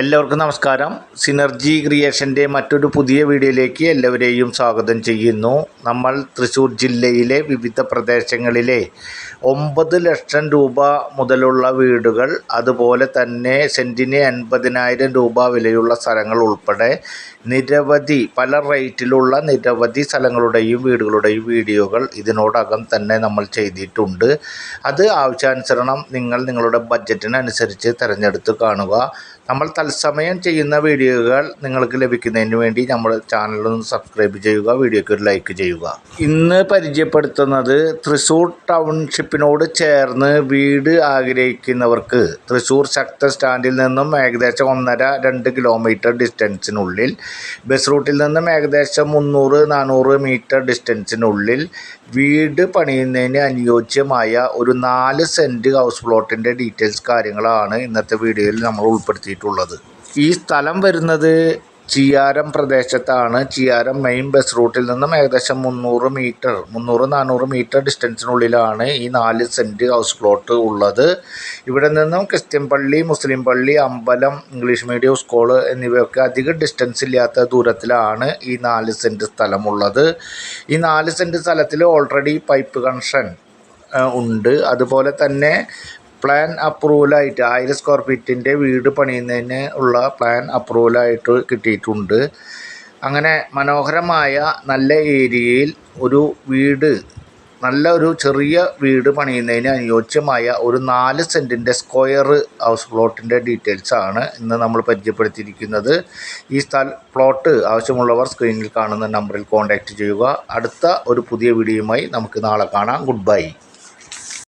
എല്ലാവർക്കും നമസ്കാരം. സിനർജി ക്രിയേഷന്റെ മറ്റൊരു പുതിയ വീഡിയോയിലേക്ക് എല്ലാവരെയും സ്വാഗതം ചെയ്യുന്നു. നമ്മൾ തൃശ്ശൂർ ജില്ലയിലെ വിവിധ പ്രദേശങ്ങളിലെ ഒമ്പത് ലക്ഷം രൂപ മുതലുള്ള വീടുകൾ അതുപോലെ തന്നെ സെന്റിന് എൺപതിനായിരം രൂപ വിലയുള്ള സ്ഥലങ്ങൾ ഉൾപ്പെടെ നിരവധി പല റേറ്റിലുള്ള നിരവധി സ്ഥലങ്ങളുടെയും വീടുകളുടെയും വീഡിയോകൾ ഇതിനോടകം തന്നെ നമ്മൾ ചെയ്തിട്ടുണ്ട്. അത് ആവശ്യാനുസരണം നിങ്ങൾ നിങ്ങളുടെ ബഡ്ജറ്റിനനുസരിച്ച് തിരഞ്ഞെടുത്ത് കാണുക. നമ്മൾ തത്സമയം ചെയ്യുന്ന വീഡിയോകൾ നിങ്ങൾക്ക് ലഭിക്കുന്നതിന് വേണ്ടി നമ്മുടെ ചാനലൊന്ന് സബ്സ്ക്രൈബ് ചെയ്യുക വീഡിയോയ്ക്ക് ഒരു ലൈക്ക് ചെയ്യുക. ഇന്ന് പരിചയപ്പെടുത്തുന്നത് തൃശ്ശൂർ ടൗൺഷിപ്പിനോട് ചേർന്ന് വീട് ആഗ്രഹിക്കുന്നവർക്ക് തൃശ്ശൂർ ശക്ത സ്റ്റാൻഡിൽ നിന്നും ഏകദേശം ഒന്നര രണ്ട് കിലോമീറ്റർ ഡിസ്റ്റൻസിനുള്ളിൽ ബസ് റൂട്ടിൽ നിന്നും ഏകദേശം മുന്നൂറ് നാനൂറ് മീറ്റർ ഡിസ്റ്റൻസിനുള്ളിൽ വീട് പണിയുന്നതിന് അനുയോജ്യമായ ഒരു നാല് സെന്റ് ഹൗസ് പ്ലോട്ടിന്റെ ഡീറ്റെയിൽസ് കാര്യങ്ങളാണ് ഇന്നത്തെ വീഡിയോയിൽ നമ്മൾ ഉൾപ്പെടുത്തിയിട്ടുള്ളത് ഈ സ്ഥലം വരുന്നത് ചിയാരം പ്രദേശത്താണ്. ചിയാരം മെയിൻ ബസ് റൂട്ടിൽ നിന്നും ഏകദേശം മുന്നൂറ് മീറ്റർ മുന്നൂറ് നാനൂറ് മീറ്റർ ഡിസ്റ്റൻസിനുള്ളിലാണ് ഈ നാല് സെന്റ് ഹൗസ് പ്ലോട്ട് ഉള്ളത്. ഇവിടെ നിന്നും ക്രിസ്ത്യൻ പള്ളി മുസ്ലിം പള്ളി അമ്പലം ഇംഗ്ലീഷ് മീഡിയം സ്കൂൾ എന്നിവയൊക്കെ അധിക ഡിസ്റ്റൻസ് ഇല്ലാത്ത ദൂരത്തിലാണ് ഈ നാല് സെന്റ് സ്ഥലമുള്ളത്. ഈ നാല് സെന്റ് സ്ഥലത്തിൽ ഓൾറെഡി പൈപ്പ് കണക്ഷൻ ഉണ്ട്. അതുപോലെ തന്നെ പ്ലാൻ അപ്രൂവലായിട്ട് ആയിരം സ്ക്വയർ ഫീറ്റിന്റെ വീട് പണിയുന്നതിന് ഉള്ള പ്ലാൻ അപ്രൂവലായിട്ട് കിട്ടിയിട്ടുണ്ട്. അങ്ങനെ മനോഹരമായ നല്ല ഏരിയയിൽ ഒരു വീട് നല്ല ഒരു ചെറിയ വീട് പണിയുന്നതിന് അനുയോജ്യമായ ഒരു നാല് സെന്റിന്റെ സ്ക്വയർ ഹൗസ് പ്ലോട്ടിന്റെ ഡീറ്റെയിൽസ് ആണ് ഇന്ന് നമ്മൾ പരിചയപ്പെടുത്തിയിരിക്കുന്നത്. ഈ സ്ഥല പ്ലോട്ട് ആവശ്യമുള്ളവർ സ്ക്രീനിൽ കാണുന്ന നമ്പറിൽ കോൺടാക്റ്റ് ചെയ്യുക. അടുത്ത ഒരു പുതിയ വീഡിയോയുമായി നമുക്ക് നാളെ കാണാം. Good bye